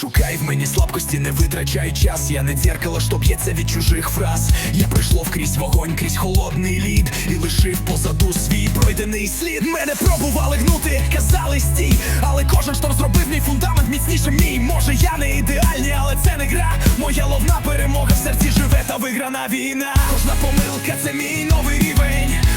шукай в мені слабкості, не витрачай час. Я не дзеркало, що б'ється від чужих фраз. Я пройшло крізь вогонь, крізь холодний лід, і лишив позаду свій пройдений слід. Мене пробували гнути, казали стій, але кожен шторм зробив мій фундамент міцніше мій. Може, я не ідеальний, але це не гра. Моя ловна перемога в серці живе та виграна війна. Кожна помилка це мій новий рівень.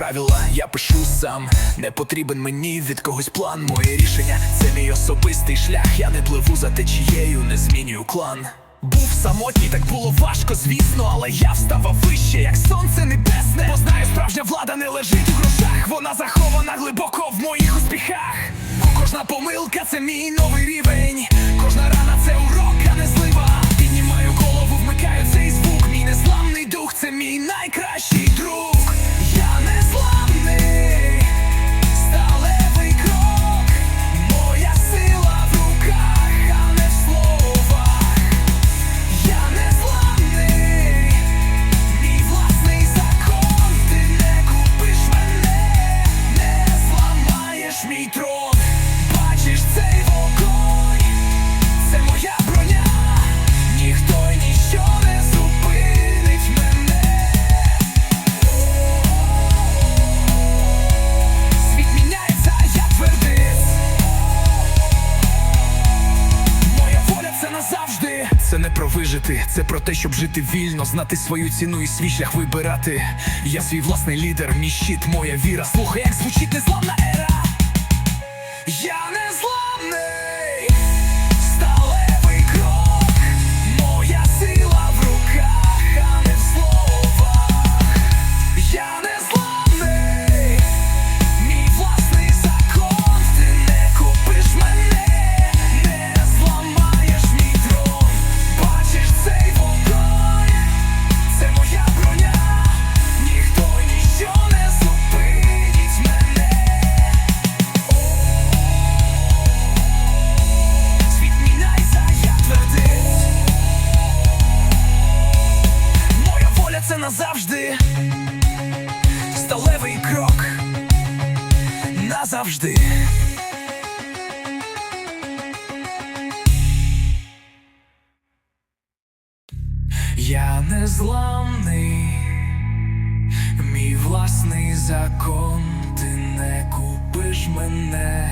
Правила я пишу сам. Не потрібен мені від когось план. Моє рішення це мій особистий шлях. Я не пливу за течією, не змінюю клан. Був самотній, так було важко, звісно, але я вставав вище, як сонце небесне. Бо знаю, справжня влада не лежить у грошах. Вона захована глибоко в моїх успіхах. Кожна помилка це мій новий рівень. Кожна рана це урок, а не злива. Піднімаю голову, вмикаю цей звук. Мій незламний дух, це мій найкращий друг. Це не про вижити, це про те, щоб жити вільно, знати свою ціну і свій шлях вибирати. Я свій власний лідер, мій щит, моя віра. Слухай, як звучить незламна ера. Я не зламний, назавжди. Сталевий крок назавжди. Я не зламний, мій власний закон, ти не купиш мене,